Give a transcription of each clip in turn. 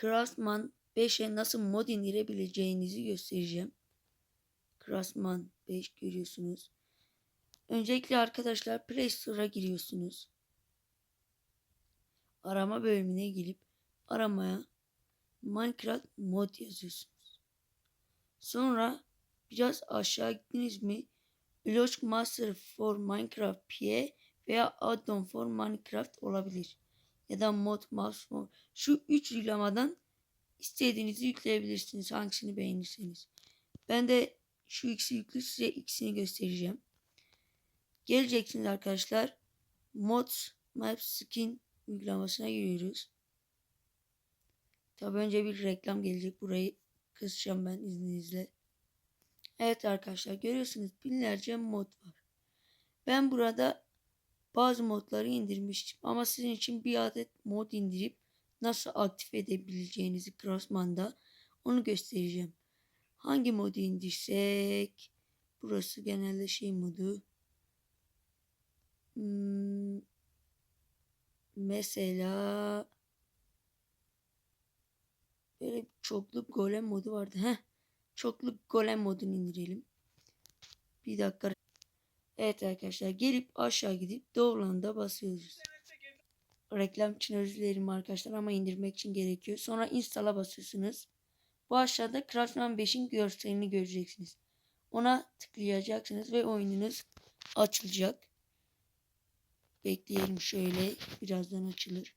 Craftsman 5'e nasıl mod indirebileceğinizi göstereceğim. Craftsman 5 görüyorsunuz. Öncelikle arkadaşlar Play Store'a giriyorsunuz. Arama bölümüne gelip aramaya Minecraft mod yazıyorsunuz. Sonra biraz aşağı gittiniz mi Block Master for Minecraft PE veya Addon for Minecraft olabilir. Ya da Mod Mouse. Şu üç uygulamadan istediğinizi yükleyebilirsiniz. Hangisini beğenirseniz. Ben de şu ikisi yüklü size ikisini göstereceğim. Geleceksiniz arkadaşlar. Mod Map Skin uygulamasına giriyoruz. Tabi önce bir reklam gelecek. Burayı kısacağım ben izninizle. Evet arkadaşlar görüyorsunuz binlerce mod var. Ben burada bazı modları indirmiştim ama sizin için bir adet mod indirip nasıl aktif edebileceğinizi Crossman'da onu göstereceğim. Hangi modu indirsek? Burası genelde şey modu. Hmm, mesela böyle çoklu golem modu vardı. Heh. Çoklu golem modunu indirelim. Bir dakika. Evet arkadaşlar gelip aşağı gidip doğrulanda basıyoruz. Reklam için özür dilerim arkadaşlar ama indirmek için gerekiyor. Sonra install'a basıyorsunuz. Bu aşağıda Craftsman 5'in görselini göreceksiniz. Ona tıklayacaksınız ve oyununuz açılacak. Bekleyelim şöyle. Birazdan açılır.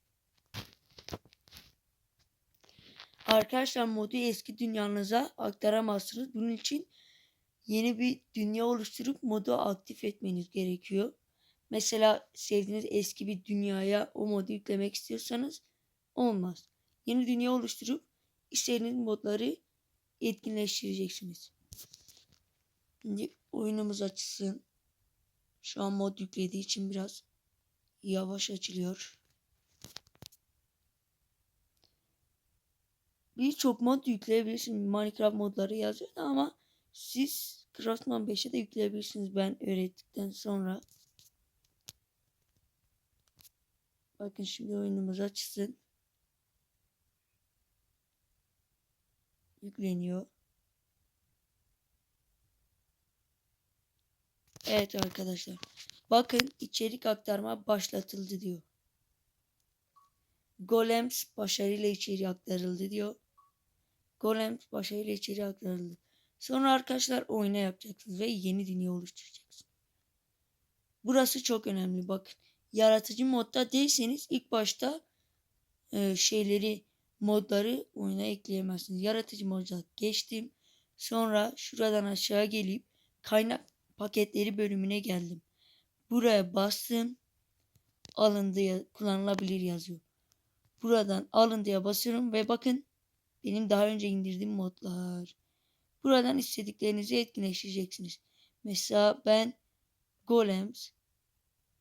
Arkadaşlar modu eski dünyanıza aktaramazsınız. Bunun için yeni bir dünya oluşturup modu aktif etmeniz gerekiyor. Mesela sevdiğiniz eski bir dünyaya o modu yüklemek istiyorsanız olmaz. Yeni dünya oluşturup istediğiniz modları etkinleştireceksiniz. Şimdi oyunumuz açılsın. Şu an mod yüklediği için biraz yavaş açılıyor. Birçok mod yükleyebilirsiniz. Minecraft modları yazıyor ama siz Craftsman 5'e de yükleyebilirsiniz ben öğrettikten sonra. Bakın şimdi oyunumuz açsın. Yükleniyor. Evet arkadaşlar. Bakın içerik aktarma başlatıldı diyor. Golems başarıyla içeri aktarıldı diyor. Golems başarıyla içeri aktarıldı. Sonra arkadaşlar oyuna yapacaksınız ve yeni dünya oluşturacaksınız. Burası çok önemli. Bakın yaratıcı modda değilseniz ilk başta e, şeyleri modları oyuna ekleyemezsiniz. Yaratıcı modda geçtim. Sonra şuradan aşağı gelip kaynak paketleri bölümüne geldim. Buraya bastım. Alındı kullanılabilir yazıyor. Buradan alındıya basıyorum ve bakın benim daha önce indirdiğim modlar. Buradan istediklerinizi etkinleştireceksiniz. Mesela ben Golems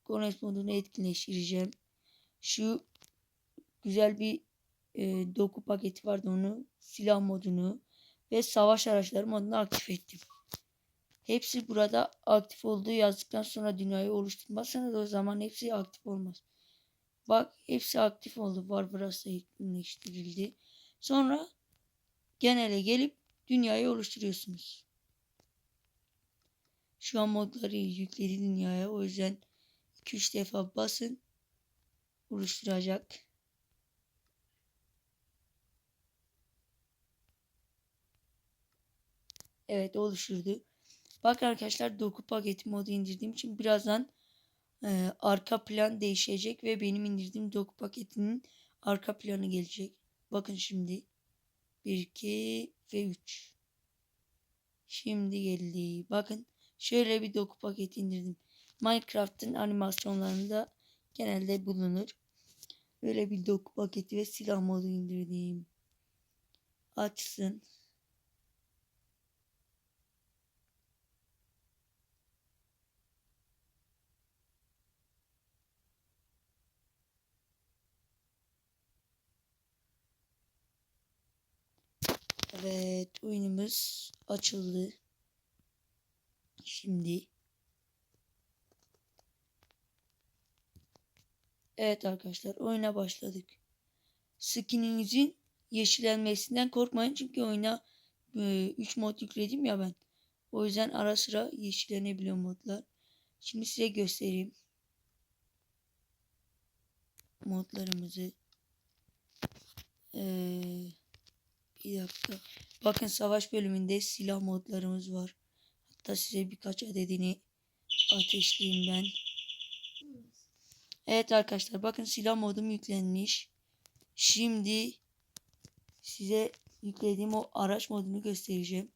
Golems modunu etkinleştireceğim. Şu güzel bir e, doku paketi vardı onu silah modunu ve savaş araçları modunu aktif ettim. Hepsi burada aktif olduğu yazdıktan sonra dünyayı oluşturmazsanız o zaman hepsi aktif olmaz. Bak hepsi aktif oldu. Barbaros'ta etkinleştirildi. Sonra genele gelip dünyayı oluşturuyorsunuz. Şu an modları yükledi dünyaya. O yüzden 2-3 defa basın. Oluşturacak. Evet oluşturdu. Bak arkadaşlar doku paketi modu indirdiğim için birazdan e, arka plan değişecek ve benim indirdiğim doku paketinin arka planı gelecek. Bakın şimdi 1 2 ve 3. Şimdi geldi. Bakın şöyle bir doku paketi indirdim. Minecraft'ın animasyonlarında genelde bulunur. Böyle bir doku paketi ve silah modu indirdim. Açsın. Evet oyunumuz açıldı. Şimdi. Evet arkadaşlar oyuna başladık. Skininizin yeşillenmesinden korkmayın çünkü oyuna 3 mod yükledim ya ben. O yüzden ara sıra yeşillenebiliyor modlar. Şimdi size göstereyim. Modlarımızı. Ee, bir dakika. Bakın savaş bölümünde silah modlarımız var. Hatta size birkaç adedini ateşleyeyim ben. Evet arkadaşlar bakın silah modum yüklenmiş. Şimdi size yüklediğim o araç modunu göstereceğim.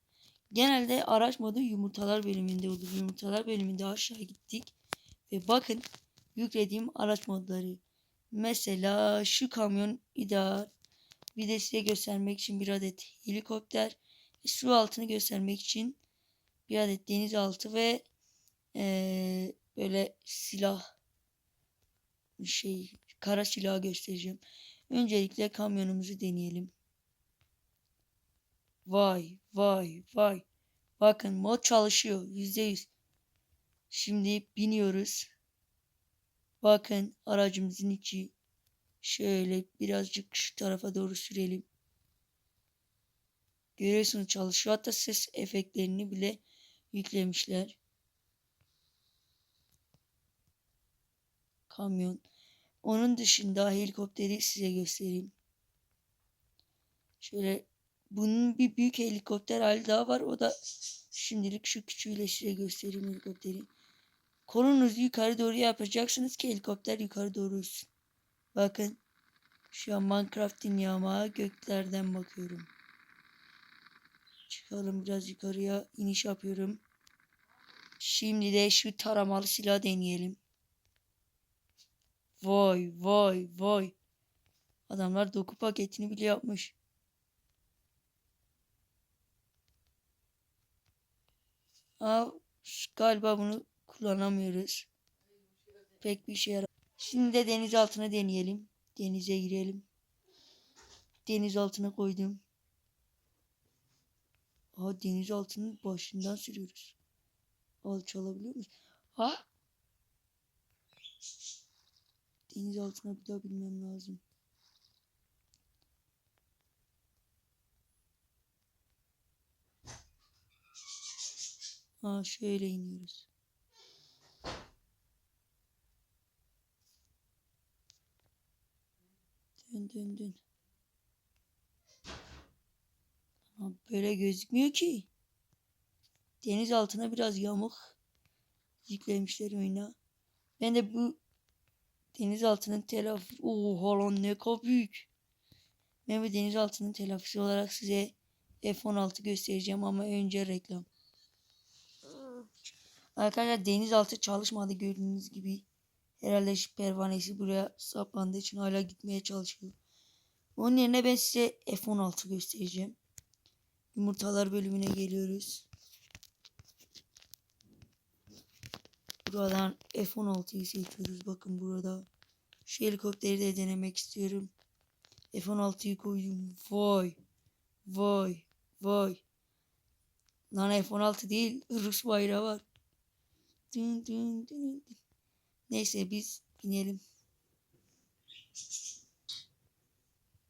Genelde araç modu yumurtalar bölümünde olur. Yumurtalar bölümünde aşağı gittik. Ve bakın yüklediğim araç modları. Mesela şu kamyon ideal. Bir de size göstermek için bir adet helikopter. Ve su altını göstermek için bir adet denizaltı ve ee, böyle silah şey kara silahı göstereceğim. Öncelikle kamyonumuzu deneyelim. Vay vay vay. Bakın mod çalışıyor. Yüzde yüz. Şimdi biniyoruz. Bakın aracımızın içi. Şöyle birazcık şu tarafa doğru sürelim. Görüyorsunuz çalışıyor. Hatta ses efektlerini bile yüklemişler. Kamyon. Onun dışında helikopteri size göstereyim. Şöyle bunun bir büyük helikopter hali daha var. O da şimdilik şu küçüğüyle size göstereyim helikopteri. Kolunuzu yukarı doğru yapacaksınız ki helikopter yukarı doğru uçsun. Bakın. Şu an Minecraft dünyama göklerden bakıyorum. Çıkalım biraz yukarıya iniş yapıyorum. Şimdi de şu taramalı silah deneyelim. Vay vay vay. Adamlar doku paketini bile yapmış. Aa, galiba bunu kullanamıyoruz. Pek bir işe yarar. Şimdi de deniz altına deneyelim. Denize girelim. Deniz altına koydum. Aa, deniz altının başından sürüyoruz. Alçalabiliyor muyuz? Ha? Deniz altına bir daha bilmem lazım. Ha şöyle iniyoruz. Dön dön dön. Ama böyle gözükmüyor ki. Deniz altına biraz yamuk yüklemişler oyuna. Ben de bu deniz altının telafisi... Oha lan ne büyük. Ben bu deniz altının telafisi olarak size F-16 göstereceğim ama önce reklam. Arkadaşlar denizaltı çalışmadı gördüğünüz gibi. Herhalde şu pervanesi buraya saplandığı için hala gitmeye çalışıyor. Onun yerine ben size F-16 göstereceğim. Yumurtalar bölümüne geliyoruz. Buradan F-16'yı seçiyoruz. Bakın burada. Şu helikopteri de denemek istiyorum. F-16'yı koydum. Vay. Vay. Vay. Lan F-16 değil. Rus bayrağı var. Dün, dün, dün, dün. Neyse biz binelim.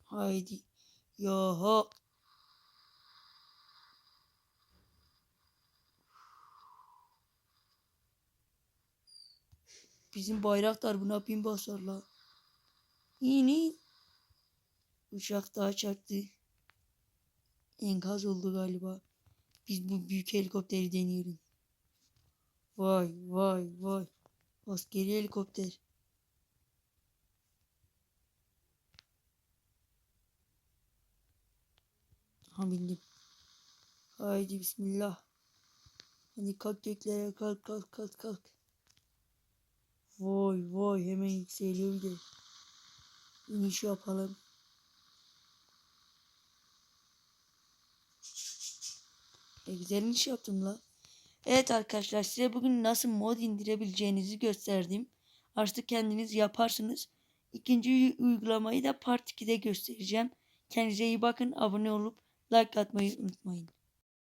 Haydi. Yaha. Bizim bayraktar buna bin basarlar. İn in. Uçak daha çarptı. Enkaz oldu galiba. Biz bu büyük helikopteri deneyelim. Vay vay vay. Askeri helikopter. Ha bindim. Haydi bismillah. Hadi kalk göklere kalk kalk kalk kalk. Vay vay hemen yükseliyor bir de. İniş yapalım. E güzel iniş yaptım la. Evet arkadaşlar size bugün nasıl mod indirebileceğinizi gösterdim. Artık kendiniz yaparsınız. İkinci uygulamayı da part 2'de göstereceğim. Kendinize iyi bakın. Abone olup like atmayı unutmayın.